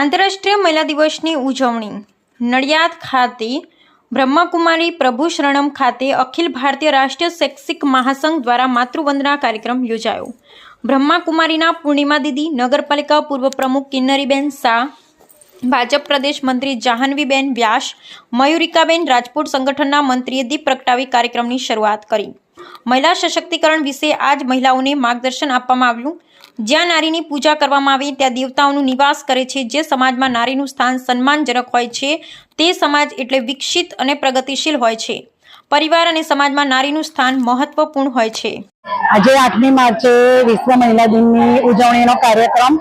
આંતરરાષ્ટ્રીય મહિલા દિવસની ઉજવણી. નડિયાદ ખાતે બ્રહ્માકુમારી પ્રભુ શરણમ ખાતે અખિલ ભારતીય રાષ્ટ્રીય શૈક્ષિક મહાસંઘ દ્વારા માતૃવંદના કાર્યક્રમ યોજાયો. બ્રહ્માકુમારીના પૂર્ણિમા દીદી, નગરપાલિકા પૂર્વ પ્રમુખ કિન્નરીબેન શાહ, ભાજપ પ્રદેશ મંત્રી જાહ્નવીબેન વ્યાસ, મયુરિકાબેન રાજપૂત સંગઠનના મંત્રીએ દીપ પ્રગટાવી કાર્યક્રમની શરૂઆત કરી. મહિલા સશક્તિકરણ વિશે આજ મહિલાઓને માર્ગદર્શન આપવામાં આવ્યું. જ્યાં નારીની પૂજા કરવામાં આવે, ત્યાં દેવતાઓનું નિવાસ કરે છે, જે સમાજમાં નારીનું સ્થાન સન્માનજનક હોય છે. તે સમાજ એટલે વિકસિત અને પ્રગતિશીલ હોય છે. પરિવાર અને સમાજમાં નારીનું સ્થાન મહત્વપૂર્ણ હોય છે. આજે આઠમી માર્ચે વિશ્વ મહિલા દિનની ઉજવણીનો કાર્યક્રમ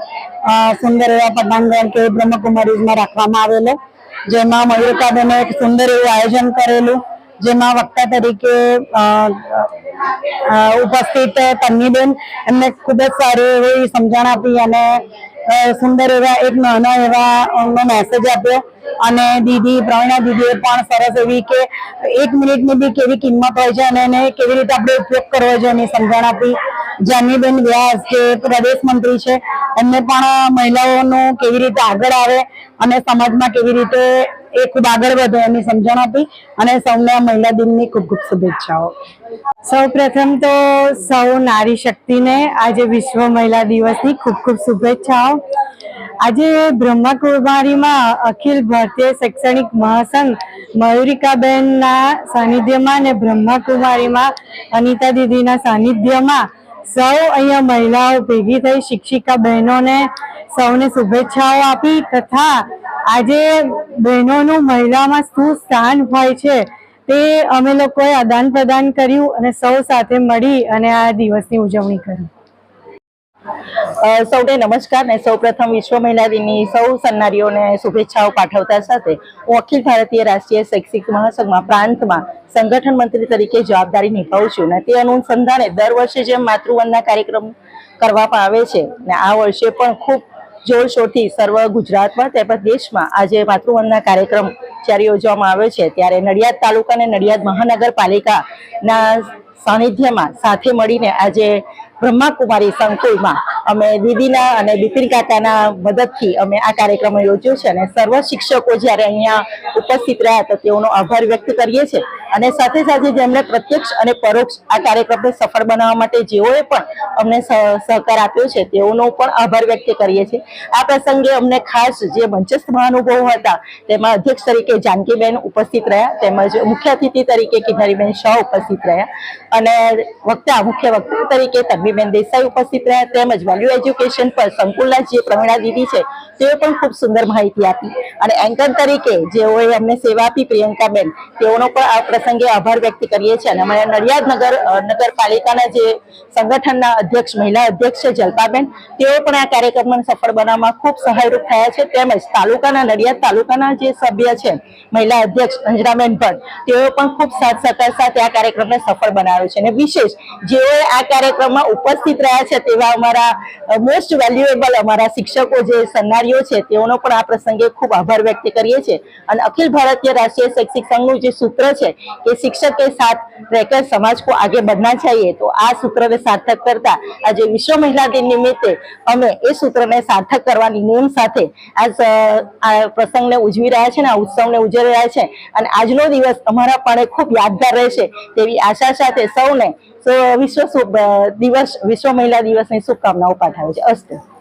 સુંદર એવા પટાંગણ કે બ્રહ્મકુમારીઝમાં રાખવામાં આવેલો, જેમાં મયુરકાબેને એક સુંદર એવું આયોજન કરેલું, જેમાં વક્તા તરીકે ઉપસ્થિત તન્નીબેન એમને ખૂબ જ સારી એવી સમજણ આપી અને સુંદર એવા એક નાના એવા મેસેજ આપ્યો. અને દીદી, પ્રવીણા દીદીએ પણ સરસ એવી કે એક મિનિટની બી કેવી કિંમત હોય છે અને એને કેવી રીતે આપણે ઉપયોગ કરવો છે એની સમજણ આપી. જાનીબેન વ્યાસ, જે પ્રદેશ મંત્રી છે, એમને પણ મહિલાઓનું કેવી રીતે આગળ આવે અને સમાજમાં કેવી રીતે એ ખૂબ આગળ વધે એની સમજણ આપી અને સૌને મહિલા દિનની ખૂબ ખૂબ શુભેચ્છાઓ. સૌ પ્રથમ તો સૌ નારી શક્તિને આજે વિશ્વ મહિલા દિવસની ખૂબ ખૂબ શુભેચ્છાઓ. આજે બ્રહ્માકુમારીમાં અખિલ ભારતીય શૈક્ષણિક મહાસંઘ મયુરિકાબેનના સાનિધ્યમાં અને બ્રહ્માકુમારીમાં અનિતા દીદીના સાનિધ્યમાં સૌ અહીંયા મહિલાઓ ભેગી થઈ શિક્ષિકા બહેનોને સૌને શુભેચ્છાઓ આપી તથા આજે બહેનોનું મહિલામાં શું સ્થાન હોય છે તે અમે લોકોએ આદાન પ્રદાન કર્યું અને સૌ સાથે મળી અને આ દિવસની ઉજવણી કરી. સૌને નમસ્કાર ને સૌ પ્રથમ વિશ્વ મહિલા દિનની સૌ સન્નારીઓને શુભેચ્છાઓ પાઠવતા સાથે હું અખિલ ભારતીય રાષ્ટ્રીય શૈક્ષિક મહાસંઘમાં પ્રાંતમાં સંગઠન મંત્રી તરીકે જવાબદારી નિભાવું છું ને તે અનુસંધાને દર વર્ષે જેમ માતૃવંદના કાર્યક્રમ કરવામાં આવે છે ને આ વર્ષે પણ ખૂબ જોરશોરથી સર્વ ગુજરાતમાં તેમજ દેશમાં આજે માતૃવંદના કાર્યક્રમ જ્યારે યોજવામાં આવ્યો છે, ત્યારે નડિયાદ તાલુકા અને નડિયાદ મહાનગરપાલિકાના સાનિધ્યમાં સાથે મળીને આજે બ્રહ્માકુમારી સંકુલમાં અમે દીદીના અને બિપિન કાકાના મદદથી અમે આ કાર્યક્રમ યોજ્યો છે અને સર્વ શિક્ષકો જ્યારે અહીંયા ઉપસ્થિત રહ્યા તો તેઓનો આભાર વ્યક્ત કરીએ છીએ. અને સાથે સાથે જેમણે પ્રત્યક્ષ અને પરોક્ષ આ કાર્યક્રમને સફળ બનાવવા માટે જેઓએ પણ અમને સહ- સહકાર આપ્યો છે તેઓનો પણ આભાર વ્યક્ત કરીએ છીએ. આ પ્રસંગે અમને ખાસ જે મંચસ્થ મહાનુભાવો હતા તેમાં અધ્યક્ષ તરીકે જાનકીબેન ઉપસ્થિત રહ્યા, તેમજ મુખ્ય અતિથિ તરીકે કિન્નરીબેન શાહ ઉપસ્થિત રહ્યા અને વક્તા મુખ્ય વક્તા તરીકે તન્વીબેન દેસાઈ ઉપસ્થિત રહ્યા તેમજ વેલ્યુ એજ્યુકેશન પર સંકુલના જે પ્રવીણા દીદી છે, તેઓ પણ ખૂબ સુંદર માહિતી આપી. અને એન્કર તરીકે જેઓએ અમને સેવા આપી પ્રિયંકાબેન, તેઓનો પણ આ પ્રસંગે આભાર વ્યક્ત કરીએ છીએ. અને અમારા નડિયાદ નગર નગરપાલિકાના જે સંગઠનના અધ્યક્ષ, મહિલા અધ્યક્ષ છે જલ્પાબેન, તેઓ પણ આ કાર્યક્રમને સફળ બનાવવામાં ખૂબ સહાયરૂપ થયા છે. તેમજ તાલુકાના, નડિયાદ તાલુકાના જે સભ્ય છે, મહિલા અધ્યક્ષ અંજરાબેન ભટ્ટ, તેઓ પણ ખૂબ સાથ સહકાર સાથે આ કાર્યક્રમને સફળ બનાવ્યો છે. અને વિશેષ, જેઓએ આ કાર્યક્રમમાં ઉપસ્થિત રહ્યા છે તેવા અમારા મોસ્ટ વેલ્યુએબલ અમારા શિક્ષકો જે સન્નારીઓ છે, તેઓનો પણ આ પ્રસંગે ખૂબ આભાર વ્યક્ત કરીએ છીએ. અને અખિલ ભારતીય રાષ્ટ્રીય શૈક્ષિક સંઘનું જે સૂત્ર છે કે શિક્ષક કે સાથ રહેકર સમાજ કો આગે बढ़ना ચાહીએ. તો આ સૂત્રને સાર્થક કરતા આજે વિશ્વ મહિલા દિન નિમિત્તે અમે એ સૂત્રને સાર્થક કરવાની નેમ સાથે આ પ્રસંગને ઉજવી રહ્યા છે ને, આ ઉત્સવને ઉજવી રહ્યા છે. અને આજનો દિવસ અમારા પણ ખૂબ યાદગાર રહેશે તેવી આશા સાથે સૌને વિશ્વ દિવસ વિશ્વ મહિલા દિવસની શુભકામનાઓ પાઠવે છે. અસ્તુ.